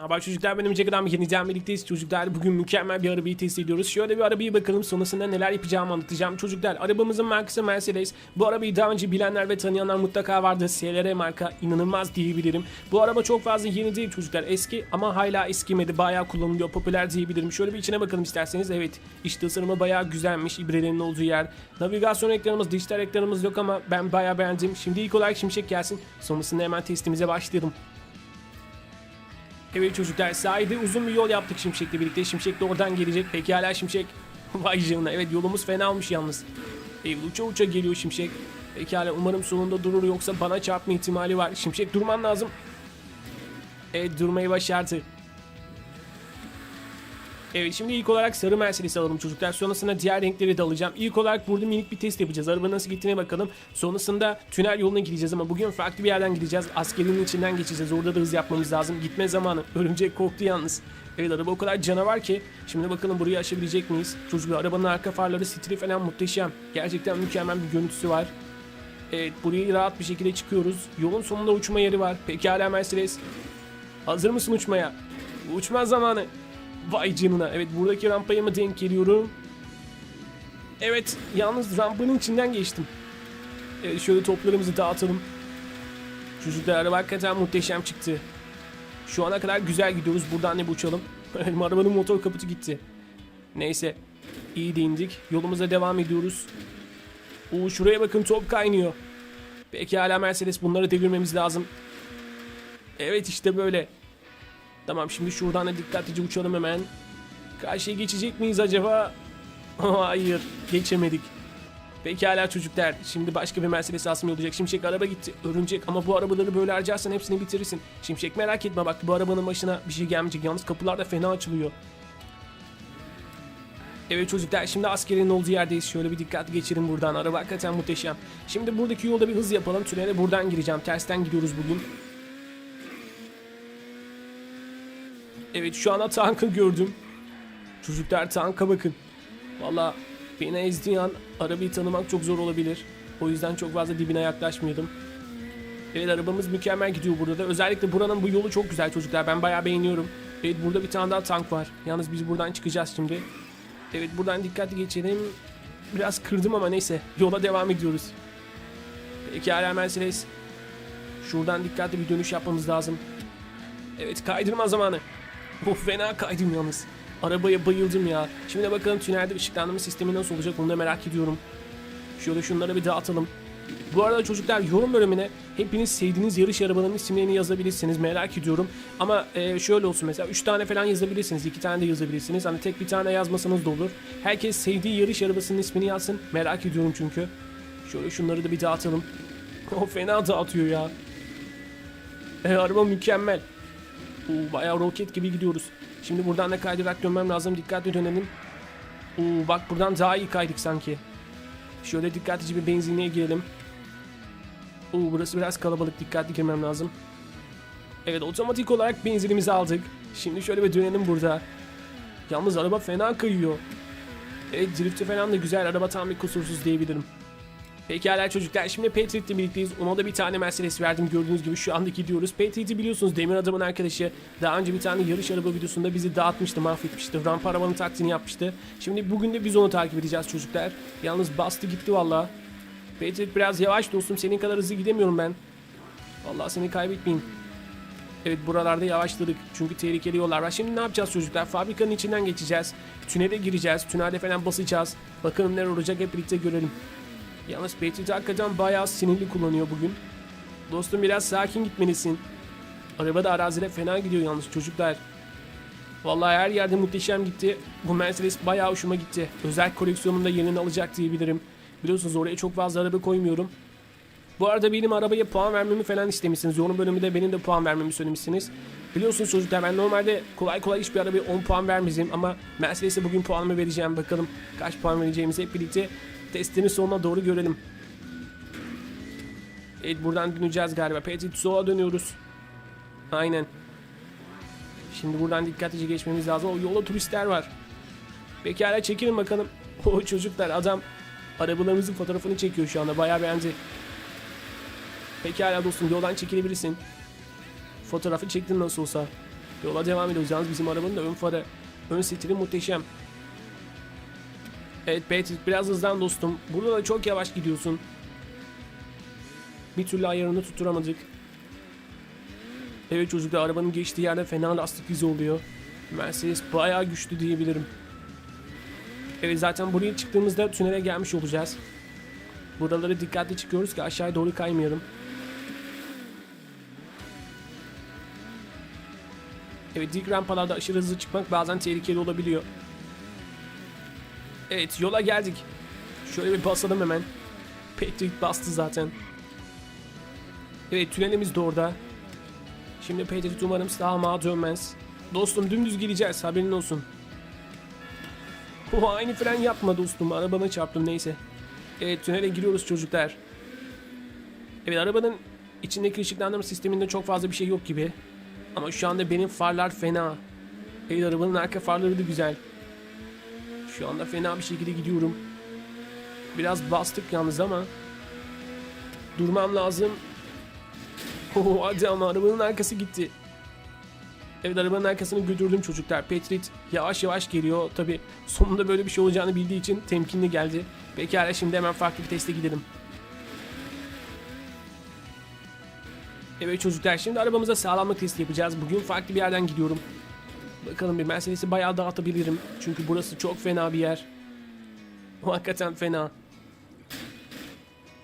Merhaba çocuklar benim Jack'dan bir yeniden birlikteyiz çocuklar. Bugün mükemmel bir arabayı test ediyoruz. Şöyle bir arabayı bakalım sonrasında neler yapacağımı anlatacağım. Çocuklar arabamızın markası Mercedes. Bu arabayı daha önce bilenler ve tanıyanlar mutlaka vardır. SLR marka inanılmaz diyebilirim. Bu araba çok fazla yeni değil çocuklar. Eski ama hala eskimedi. Bayağı kullanılıyor. Popüler diyebilirim. Şöyle bir içine bakalım isterseniz. Evet iç tasarımı bayağı güzelmiş. İbrelerin olduğu yer. Navigasyon ekranımız, dijital ekranımız yok ama ben bayağı beğendim. Şimdi ilk olarak şimşek gelsin. Sonrasında hemen testimize başlayalım. Evet çocuklar sahilde uzun bir yol yaptık Şimşek'le birlikte. Şimşek de oradan gelecek. Peki hala Şimşek. Vay canına. Evet yolumuz fena olmuş yalnız. Evet, uça uça geliyor Şimşek. Pekala umarım sonunda durur yoksa bana çarpma ihtimali var. Şimşek durman lazım. Evet durmayı başardı. Evet şimdi ilk olarak sarı Mercedes alalım çocuklar. Sonrasında diğer renkleri de alacağım. İlk olarak burada minik bir test yapacağız. Araba nasıl gittiğine bakalım. Sonrasında tünel yoluna gideceğiz ama bugün farklı bir yerden gideceğiz. Askerinin içinden geçeceğiz. Orada da hız yapmamız lazım. Gitme zamanı. Örümcek korktu yalnız. Evet araba o kadar canavar ki. Şimdi bakalım burayı aşabilecek miyiz? Çocuklar arabanın arka farları stili falan muhteşem. Gerçekten mükemmel bir görüntüsü var. Evet burayı rahat bir şekilde çıkıyoruz. Yolun sonunda uçma yeri var. Pekala Mercedes. Hazır mısın uçmaya? Uçma zamanı. Vay canına. Evet buradaki rampaya mı denk geliyorum? Evet yalnız rampanın içinden geçtim. Evet, şöyle toplarımızı dağıtalım. Çocuklar araba hakikaten muhteşem çıktı. Şu ana kadar güzel gidiyoruz. Buradan ne uçalım? Arabanın motor kaputu gitti. Neyse. iyi de indik. Yolumuza devam ediyoruz. Oo şuraya bakın top kaynıyor. Peki hala Mercedes bunları devirmemiz lazım. Evet işte böyle. Tamam şimdi şuradan da dikkatlice uçalım hemen. Karşıya geçecek miyiz acaba? Hayır geçemedik. Pekala çocuklar. Şimdi başka bir Mercedes alsam olacak. Şimşek araba gitti. Örümcek ama bu arabaları böyle harcarsan hepsini bitirirsin. Şimşek merak etme bak bu arabanın başına bir şey gelmeyecek. Yalnız kapılar da fena açılıyor. Evet çocuklar şimdi askerin olduğu yerdeyiz. Şöyle bir dikkat geçirin buradan. Araba hakikaten muhteşem. Şimdi buradaki yolda bir hız yapalım. Tünele buradan gireceğim. Tersten gidiyoruz bugün. Evet şu anda tankı gördüm. Çocuklar tanka bakın. Valla beni ezdiği an arabayı tanımak çok zor olabilir. O yüzden çok fazla dibine yaklaşmıyordum. Evet arabamız mükemmel gidiyor burada da. Özellikle buranın bu yolu çok güzel çocuklar. Ben bayağı beğeniyorum. Evet burada bir tane daha tank var. Yalnız biz buradan çıkacağız şimdi. Evet buradan dikkatli geçelim. Biraz kırdım ama neyse. Yola devam ediyoruz. Peki hala Mercedes. Şuradan dikkatli bir dönüş yapmamız lazım. Evet kaydırma zamanı. Bu fena kaydım yalnız. Arabaya bayıldım ya. Şimdi bakalım tünelde ışıklandırma sistemi nasıl olacak onu da merak ediyorum. Şöyle şunları bir dağıtalım. Bu arada çocuklar yorum bölümüne hepiniz sevdiğiniz yarış arabalarının isimlerini yazabilirsiniz merak ediyorum. Ama e, şöyle olsun mesela 3 tane falan yazabilirsiniz, 2 tane de yazabilirsiniz. Hani tek bir tane yazmasanız da olur. Herkes sevdiği yarış arabasının ismini yazsın. Merak ediyorum çünkü. Şöyle şunları da bir dağıtalım. O fena dağıtıyor ya. E, araba mükemmel. Oo, bayağı roket gibi gidiyoruz. Şimdi buradan da kaydırarak dönmem lazım. Dikkatli dönelim. Oo, bak buradan daha iyi kaydık sanki. Şöyle dikkatlice bir benzinliğe girelim. Oo, burası biraz kalabalık. Dikkatli girmem lazım. Evet otomatik olarak benzinimizi aldık. Şimdi şöyle bir dönelim burada. Yalnız araba fena kayıyor. Evet drifti falan da güzel. Araba tam bir kusursuz diyebilirim. Pekala çocuklar şimdi Patriot'le birlikteyiz. Ona da bir tane Mercedes verdim gördüğünüz gibi şu anda gidiyoruz. Patriot'i biliyorsunuz Demir Adam'ın arkadaşı. Daha önce bir tane yarış araba videosunda bizi dağıtmıştı, mahvetmişti. Rampa arabanın taktiğini yapmıştı. Şimdi bugün de biz onu takip edeceğiz çocuklar. Yalnız bastı gitti valla. Patriot biraz yavaş dostum senin kadar hızlı gidemiyorum ben. Vallahi seni kaybetmeyeyim. Evet buralarda yavaşladık çünkü tehlikeli yollar var. Şimdi ne yapacağız çocuklar? Fabrikanın içinden geçeceğiz. Tünele gireceğiz. Tünelde falan basacağız. Bakalım neler olacak hep birlikte görelim. Yalnız Patriot hakikaten bayağı sinirli kullanıyor bugün. Dostum biraz sakin gitmelisin. Araba da arazide fena gidiyor yalnız çocuklar. Vallahi her yerde muhteşem gitti. Bu Mercedes bayağı hoşuma gitti. Özel koleksiyonumda yerini alacak diyebilirim. Biliyorsunuz oraya çok fazla araba koymuyorum. Bu arada benim arabaya puan vermemi falan istemişsiniz. Yorum bölümünde benim de puan vermemi söylemişsiniz. Biliyorsunuz çocuklar ben normalde kolay kolay hiçbir arabaya 10 puan vermeyeceğim ama Mercedes'e bugün puanımı vereceğim. Bakalım kaç puan vereceğimizi hep birlikte testinin sonuna doğru görelim. Evet buradan döneceğiz galiba. Petit sola dönüyoruz. Aynen. Şimdi buradan dikkatlice geçmemiz lazım. O yola turistler var. Pekala çekilin bakalım. O çocuklar adam arabalarımızın fotoğrafını çekiyor şu anda. Bayağı beğendi. Pekala dostum yoldan çekilebilirsin. Fotoğrafı çektin nasıl olsa. Yola devam ediyoruz. Yalnız bizim arabanın da ön farı, ön stili muhteşem. Evet Patrick biraz hızlan dostum. Burada da çok yavaş gidiyorsun. Bir türlü ayarını tutturamadık. Evet çocuklar arabanın geçtiği yerde fena lastik izi oluyor. Mercedes bayağı güçlü diyebilirim. Evet zaten buraya çıktığımızda tünele gelmiş olacağız. Buraları dikkatli çıkıyoruz ki aşağıya doğru kaymayalım. Evet dik rampalarda aşırı hızlı çıkmak bazen tehlikeli olabiliyor. Evet yola geldik. Şöyle bir basalım hemen. Patrick bastı zaten. Evet tünelimiz de orada. Şimdi Patrick umarım sağıma dönmez. Dostum dümdüz gideceğiz haberin olsun. Oh, aynı fren yapma dostum. Arabana çarptım neyse. Evet tünele giriyoruz çocuklar. Evet arabanın içindeki ışıklandırma sisteminde çok fazla bir şey yok gibi. Ama şu anda benim farlar fena. Evet arabanın arka farları da güzel. Şu anda fena bir şekilde gidiyorum. Biraz bastık yalnız ama. Durmam lazım. Oh, hadi ama arabanın arkası gitti. Evet arabanın arkasını götürdüm çocuklar. Petrit yavaş yavaş geliyor. Tabi sonunda böyle bir şey olacağını bildiği için temkinli geldi. Pekala şimdi hemen farklı bir teste gidelim. Evet çocuklar şimdi arabamıza sağlamlık testi yapacağız. Bugün farklı bir yerden gidiyorum. Bakalım bir Mercedes'i bayağı dağıtabilirim. Çünkü burası çok fena bir yer. Hakikaten fena.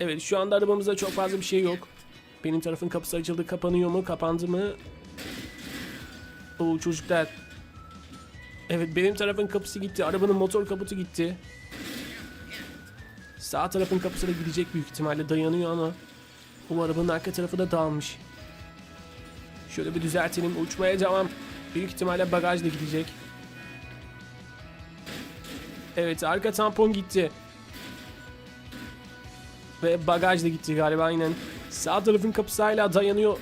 Evet şu anda arabamızda çok fazla bir şey yok. Benim tarafın kapısı açıldı kapanıyor mu kapandı mı? Oo çocuklar. Evet benim tarafın kapısı gitti. Arabanın motor kaputu gitti. Sağ tarafın kapısı da gidecek büyük ihtimalle dayanıyor ama o arabanın arka tarafı da dağılmış. Şöyle bir düzeltelim. Uçmaya devam. Büyük ihtimalle bagaj da gidecek. Evet arka tampon gitti. Ve bagaj da gitti galiba aynen. Sağ tarafın kapısı hala dayanıyor.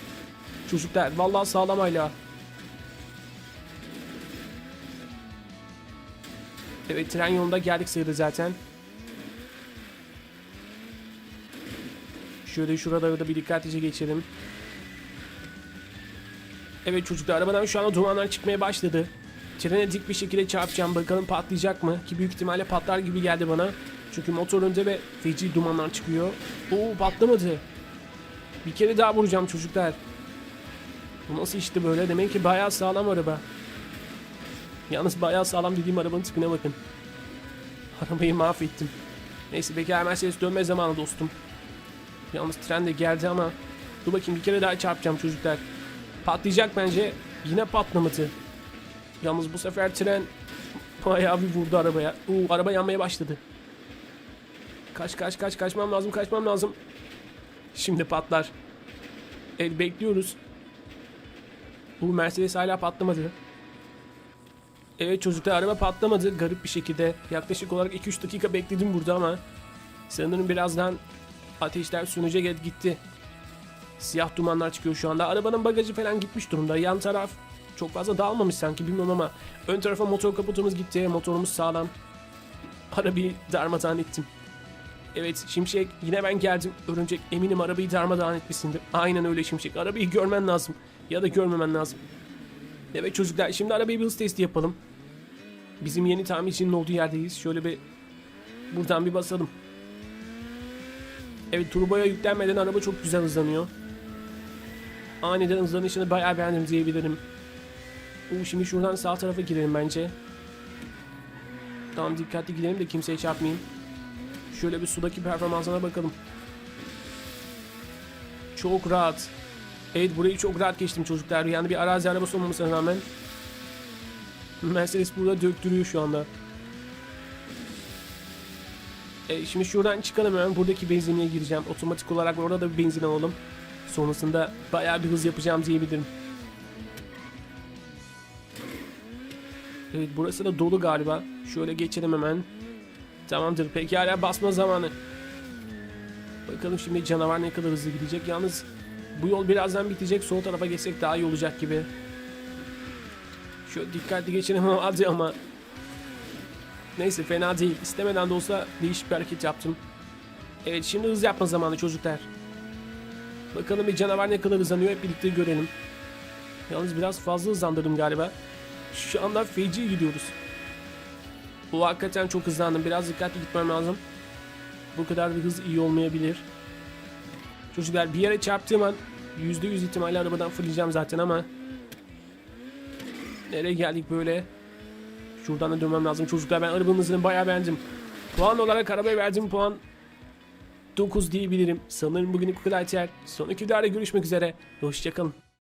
Çocuklar vallahi sağlam hala. Evet tren yolunda geldik sayılır zaten. Şöyle şuraları da bir dikkatlice geçelim. Evet çocuklar arabadan şu anda dumanlar çıkmaya başladı. Trene dik bir şekilde çarpacağım bakalım patlayacak mı? Ki büyük ihtimalle patlar gibi geldi bana. Çünkü motor önde ve feci dumanlar çıkıyor. Oo patlamadı. Bir kere daha vuracağım çocuklar. Bu nasıl işti böyle? Demek ki bayağı sağlam araba. Yalnız bayağı sağlam dediğim arabanın tipine bakın. Arabayı mahvettim. Neyse bekar Mercedes dönme zamanı dostum. Yalnız tren de geldi ama dur bakayım bir kere daha çarpacağım çocuklar. Patlayacak bence. Yine patlamadı. Yalnız bu sefer tren bayağı bir vurdu arabaya. Uuu araba yanmaya başladı. Kaç kaç kaç kaçmam lazım kaçmam lazım. Şimdi patlar. El bekliyoruz. Bu Mercedes hala patlamadı. Evet çocuklar araba patlamadı garip bir şekilde. Yaklaşık olarak 2-3 dakika bekledim burada ama sanırım birazdan ateşler sönecek gitti. Siyah dumanlar çıkıyor şu anda. Arabanın bagajı falan gitmiş durumda. Yan taraf çok fazla dağılmamış sanki bilmiyorum ama ön tarafa motor kaputumuz gitti. Motorumuz sağlam. Arabayı darmadağın ettim. Evet Şimşek yine ben geldim. Örümcek eminim arabayı darmadağın etmişsindir. Aynen öyle Şimşek. Arabayı görmen lazım. Ya da görmemen lazım. Evet çocuklar şimdi arabayı bir hız testi yapalım. Bizim yeni tamircinin olduğu yerdeyiz. Şöyle bir buradan bir basalım. Evet turboya yüklenmeden araba çok güzel hızlanıyor. Aniden hızlanışını bayağı beğendim diyebilirim. Oo, şimdi şuradan sağ tarafa girelim bence. Tamam dikkatli gidelim de kimseye çarpmayayım. Şöyle bir sudaki performansına bakalım. Çok rahat. Evet burayı çok rahat geçtim çocuklar. Yani bir arazi arabası olmamasına rağmen. Mercedes burada döktürüyor şu anda. E, şimdi şuradan çıkalım hemen buradaki benzinliğe gireceğim. Otomatik olarak orada da bir benzin alalım. Sonrasında bayağı bir hız yapacağım diyebilirim. Evet burası da dolu galiba. Şöyle geçelim hemen. Tamamdır pekala basma zamanı. Bakalım şimdi canavar ne kadar hızlı gidecek. Yalnız bu yol birazdan bitecek. Sol tarafa geçsek daha iyi olacak gibi. Şöyle dikkatli geçelim hadi ama. Neyse fena değil. İstemeden de olsa değişik bir hareket yaptım. Evet şimdi hız yapma zamanı çocuklar. Bakalım bir canavar ne kadar hızlanıyor hep birlikte görelim. Yalnız biraz fazla hızlandırdım galiba. Şu anda feci gidiyoruz. Bu hakikaten çok hızlandım. Biraz dikkatli gitmem lazım. Bu kadar bir hız iyi olmayabilir. Çocuklar bir yere çarptığım an %100 ihtimalle arabadan fırlayacağım zaten ama Nereye geldik böyle? Şuradan da dönmem lazım. Çocuklar ben arabanın hızını bayağı beğendim. Puan olarak arabaya verdiğim puan 9 diyebilirim. Sanırım bugünlük bu kadar yeter. Sonraki videoda görüşmek üzere. Hoşçakalın.